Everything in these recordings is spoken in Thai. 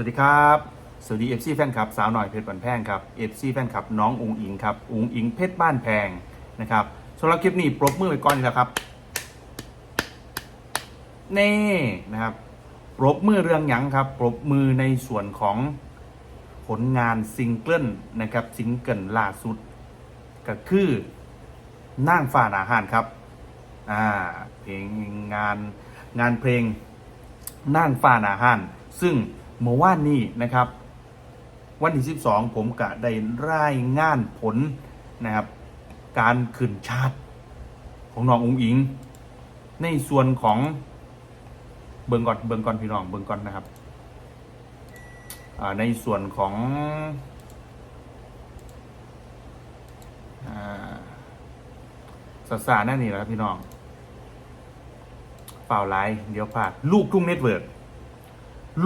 วัสดีครับ สวัสดีเอฟซีแฟนคลับสาวหน่อยเพชรบันแพงครับเอฟซีแฟนคลับน้องอุงอิงครับอุงอิงเพชรบ้านแพงนะครับสำหรับคลิปนี้ปรบมือไปก่อนนี่แหละครับนี่นะครับปรบมือเรื่องหยังครับปรบมือในส่วนของผลงานซิงเกิลนะครับซิงเกิลล่าสุด ก็คือนั่งฝ่าอาหารครับอ่าเพลงงานงานเพลงนั่งฝ่าอาหารซึ่ง เมื่อวานนี้นะครับ วันที่ 12 ผมกะได้รายงานผลนะครับ การขึ้นชาร์ตของน้ององอิง ในส่วนของเบิงก่อนเบิงก่อนพี่น้องเบิงก่อนนะครับในส่วนของอ่าสสารนั่นนี่แหละพี่น้องเปล่าไลน์เดี๋ยวพลาดลูกทุ่งเน็ตเวิร์ก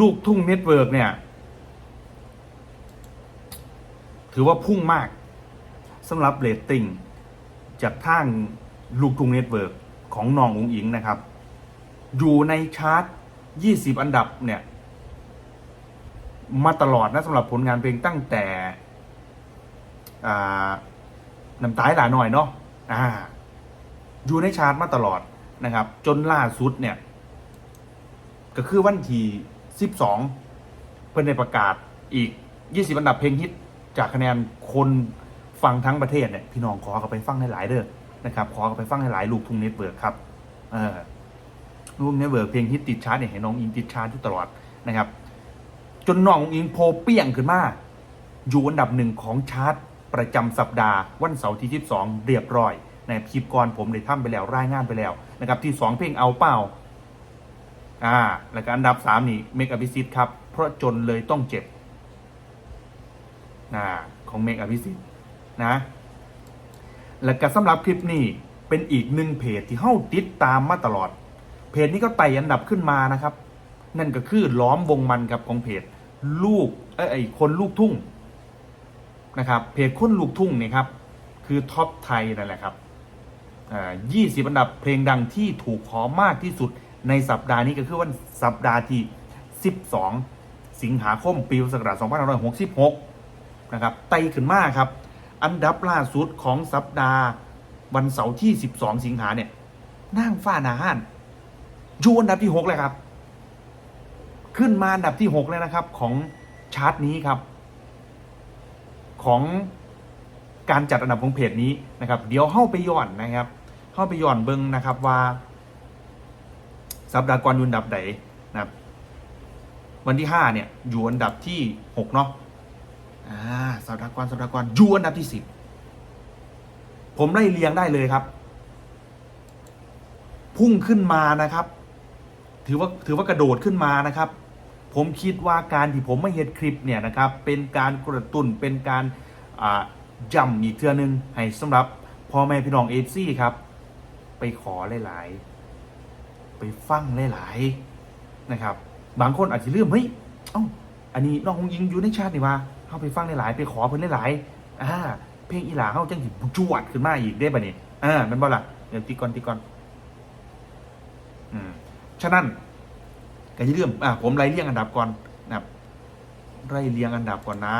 ลูกทุ่งเน็ตเวิร์กเนี่ย ถือว่าพุ่งมากสำหรับเรตติ้งจากทางลูกทุ่งเน็ตเวิร์กของน้ององอิงนะครับ อยู่ในชาร์ต20 อันดับเนี่ย มาตลอดนะสำหรับผลงานเพลงตั้งแต่น้ำตายหลาหน่อยเนาะอ่า อยู่ในชาร์ตมาตลอดนะครับ จนล่าสุดเนี่ย ก็คือวันที่ 12 เพื่อนได้ประกาศอีก 20 อันดับเพลงฮิตจากคะแนนคนฟังทั้งประเทศเนี่ยพี่น้องขอกันไปฟังให้หลายเด้อนะครับขอกันไปฟังให้หลายลูกทุ่งเน็ตเวิร์กครับเออลูกเน็ตเวิร์กเพลงฮิตติดชาร์ตเนี่ยเห็นน้องอิงติดชาร์ตอยู่ตลอดนะครับ จนน้องอิงโพเปี้ยงขึ้นมาอยู่อันดับหนึ่งของชาร์ตประจำสัปดาห์วันเสาร์ที่ 22 เรียบร้อยนะครับคลิปก่อนผมได้ทำไปแล้วรายงานไปแล้วนะครับที่ 2 เพลงเอาเป้า อ่าแล้วก็อันดับ3นี่เมกอภิสิทธิ์ครับ เพราะจนเลยต้องเจ็บนะของเมกอภิสิทธิ์นะ แล้วก็สำหรับคลิปนี้เป็นอีกหนึ่งเพจที่เฮ้าติดตามมาตลอด เพจนี้ก็ไต่อันดับขึ้นมานะครับ นั่นก็คือล้อมวงมันครับของเพจลูกเอ้ยไอคนลูกทุ่งนะครับเพจคนลูกทุ่งเนี่ยครับ คือท็อปไทยนั่นแหละครับอ่า20อันดับเพลงดังที่ถูกขอมากที่สุด ในสัปดาห์นี้ก็คือวันสัปดาห์ที่ 12 สิงหาคมปีพุทธศักราช2566 นะครับไต่ขึ้นมาครับ อันดับล่าสุดของสัปดาห์วันเสาร์ที่ 12 สิงหาเนี่ยนั่งฟ้าหนาห้านอยู่อันดับที่ 6 เลยครับ ขึ้นมาอันดับที่ 6 เลยนะครับ ของชาร์ตนี้ครับ ของการจัดอันดับของเพจนี้นะครับ เดี๋ยวเข้าไปย้อนนะครับ เข้าไปย้อนเบิ้งนะครับว่า สัปดาห์ก่อนอยู่อันดับไหนนะครับ วันที่5เนี่ยอยู่อันดับที่6เนาะอ่าสัปดาห์ก่อนสัปดาห์ก่อนอยู่อันดับที่10ผมไล่เรียงได้เลยครับ พุ่งขึ้นมานะครับ ถือว่าถือว่ากระโดดขึ้นมานะครับ ผมคิดว่าการที่ผมไม่เห็นคลิปเนี่ยนะครับ เป็นการกระตุ้นเป็นการอ่าย่ำอีกเทือนึงให้สำหรับพ่อแม่พี่น้องเอฟซีครับ ไปขอหลาย ๆ ไปฟังหลาย ๆ นะครับ บางคนอาจจะลืมเฮ้ยเอ้าอันนี้น้องคงยิงอยู่ในชาตินี่ว่าเข้าไปฟังหลาย ๆ ไปขอเพิ่นหลายๆอ่าเพลงอีหลาเข้าจังสิจวดขึ้นมาอีกได้ปะเนี่ยอ่ามันบ่ล่ะเดี๋ยวตีก่อนตีก่อนอืมฉะนั้นก็จะเรื่องอะผมไล่เรียงอันดับก่อนนะครับไล่เรียงอันดับก่อนนะ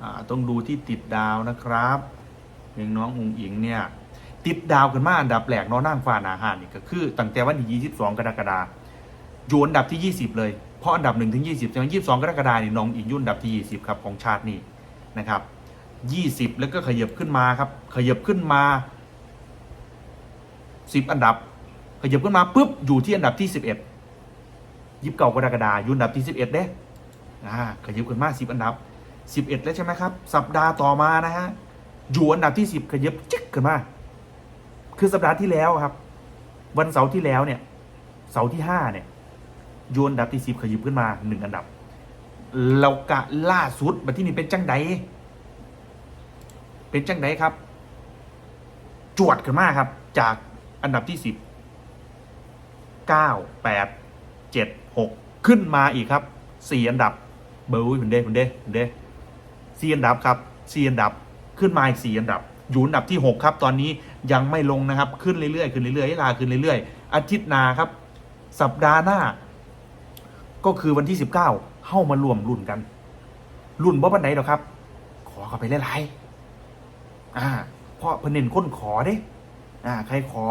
อ่าต้องดูที่ติดดาวนะครับเพลงน้องอุงอิงเนี่ย ติดดาวกันมาอันดับแรกเน้องนั่งฟ้านาหานนี่ก็คือตั้งแต่วันที่22 กรกฎาคมอยู่อันดับที่ 20 เลยเพราะอันดับ1ถึง20ใช่ไหม22 กรกฎาคมนี่น้องอิงยุ่นอันดับที่ 20 ครับของชาตินี้นะครับ 20 แล้วก็ขยับขึ้นมาครับ ขยับขึ้นมา 10 อันดับ ขยับขึ้นมาปุ๊บอยู่ที่อันดับที่สิบเอ็ดยิบเก่ากรกฎาคมอยู่อันดับที่สิบเอ็ดเด้อ่าขยับขึ้นมาสิบอันดับสิบเอ็ดแล้วใช่ไหมครับ สัปดาห์ต่อมานะฮะอยู่อันดับที่สิบขยับจิ๊กขึ้นมา คือสัปดาห์ที่แล้วครับ วันเสาร์ที่แล้วเนี่ย เสาร์ที่ห้าเนี่ยอยู่อันดับที่สิบขยับขึ้นมาหนึ่งอันดับ เรากะล่าสุดบัที่นี่เป็นจังไดเป็นจังไดครับ จวดขึ้นมาครับ จากอันดับที่สิบเก้าแปดเจ็ดหกขึ้นมาอีกครับสี่อันดับ เบอร์คุณเด้คุณเด้คุณเด้สี่อันดับครับสี่อันดับขึ้นมาอีกสี่อันดับอยู่อันดับที่หกครับ ตอนนี้ ยังไม่ลงนะครับขึ้นเรื่อยๆขึ้นเรื่อยๆลาขึ้นเรื่อยๆ อาทิตย์หนาครับ สัปดาห์หน้า ก็คือวันที่สิบเก้าเข้ามารวมรุ่นกัน รุ่นบ่ปันไหนหรอกครับ ขอเข้าไปหลายๆอ่าเพราะเพนเน้นค้นขอเด้อ่าใครขอ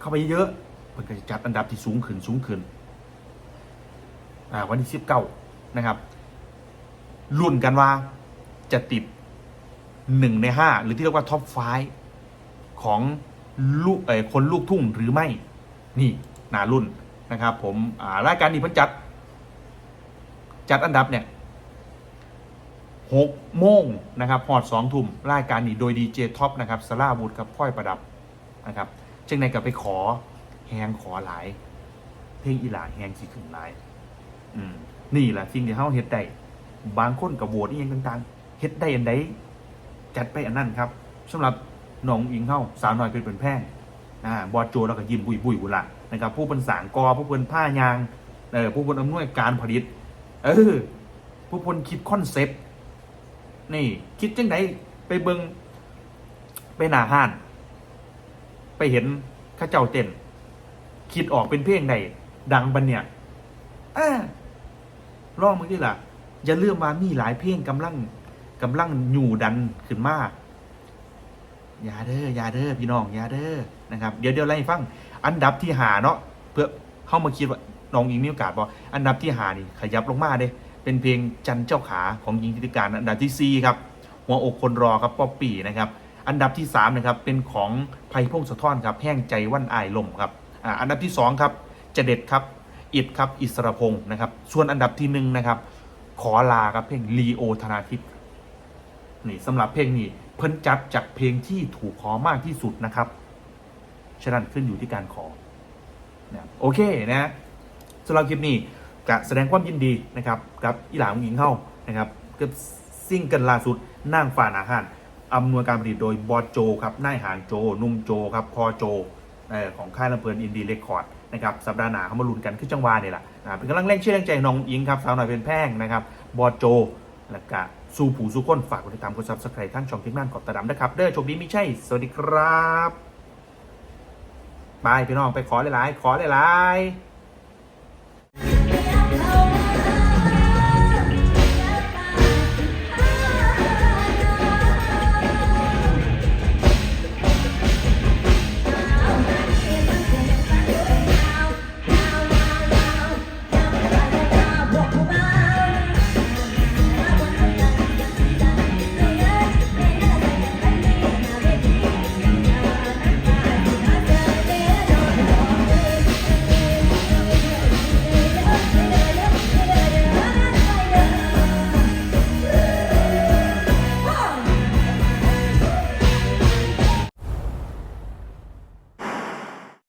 เข้าไปเยอะเพิ่นก็จะจัดอันดับที่สูงขึ้นสูงขึ้นอ่าวันที่สิบเก้านะครับรุ่นกันว่าจะติดหนึ่งในห้าหรือที่เรียกว่าท็อปไฟ ของลูกเออคนลูกทุ่งหรือไม่ นี่หนารุ่นนะครับ ผมรายการนี้พิ่นจัด จัดอันดับเนี่ยหกโมงนะครับหอดสองทุ่มรายการนี้โดยดีเจท็อปนะครับสลาวุธครับพ่อยประดับนะครับจึงในกับไปขอแหงขอหลาย เพลงอีหลาแหงสิขึ้นหลายนี่แหละสิ่งที่เฮาเฮ็ดได้บางคนกับโหวตนี่ยังต่าง ๆเฮ็ดได้อันใดจัดไปอันนั้นครับสำหรับ น้องอิงเฮาสาวน้อยเป็นเป็นแพงอ่าบอดโจแล้วก็ยิ้มบุยบุยบุละนะครับผู้เป็นสางกอผู้เป็นผ้ายางเออผู้เป็นอำนวยการผลิต เออผู้เป็นคิดคอนเซปต์นี่คิดจังไดไปเบิงไปหน้าห้าน ไปเห็นข้าเจ้าเต้นคิดออกเป็นเพลงใดดังบันเนี่ยอ่าร้องมึงที่ล่ะอย่าลืมว่ามีหลายเพลงกำลังกำลังอยู่ดันขึ้นมาอ ย่าเด้ออย่าเด้อพี่น้องอย่าเด้อนะครับเดี๋ยวเดี๋ยวไล่ฟังอันดับที่หาเนาะเพื่อเข้ามาคิดว่าน้องอิงมีโอกาสบออันดับที่หานี่ขยับลงมาเด้เป็นเพลงจันเจ้าขาของหญิงธิติการอันดับที่สี่ครับหัวอกคนรอครับป๊อปปี้นะครับอันดับที่สามนะครับเป็นของไผ่พงศธรครับแห้งใจวันอายลมครับอันดับที่สองครับจะเด็ดครับอิดครับอิสรพงศ์นะครับ ส่วนอันดับที่หนึ่งนะครับขอลาครับเพลงลีโอธนาทิพย์นี่สำหรับเพลงนี้ เพิ่นจัดจากเพลงที่ถูกขอมากที่สุดนะครับ ฉะนั้นขึ้นอยู่ที่การขอนะโอเคนะสำหรับคลิปนี้ก็แสดงความยินดีนะครับกับอีหลาของหญิงเข้านะครับกับซิ่งเกิลล่าสุดนั่งฝ่านาหารอำนวยการผลิตโดยบอโจครับนายหานโจ นุ่มโจครับพอโจของค่ายลำเพลินอินดีเรคคอร์ดนะครับสัปดาห์หน้าเขามาลุ้นกันขึ้นจังหวะนี่แหละนะเป็นกำลังเร่งเชื่อแรงใจน้องอิงครับสาวหน่อยเป็นแพงนะครับบอโจแล้วก็ สู่ผู้สู่คนฝากกดติดตามกดซับสไครต์ทั้งช่องทิกนั่นกดตะดำนะครับ เด้อโชคดีไม่ใช่ สวัสดีครับบายพี่น้องไปขอหลายๆ ขอหลายๆ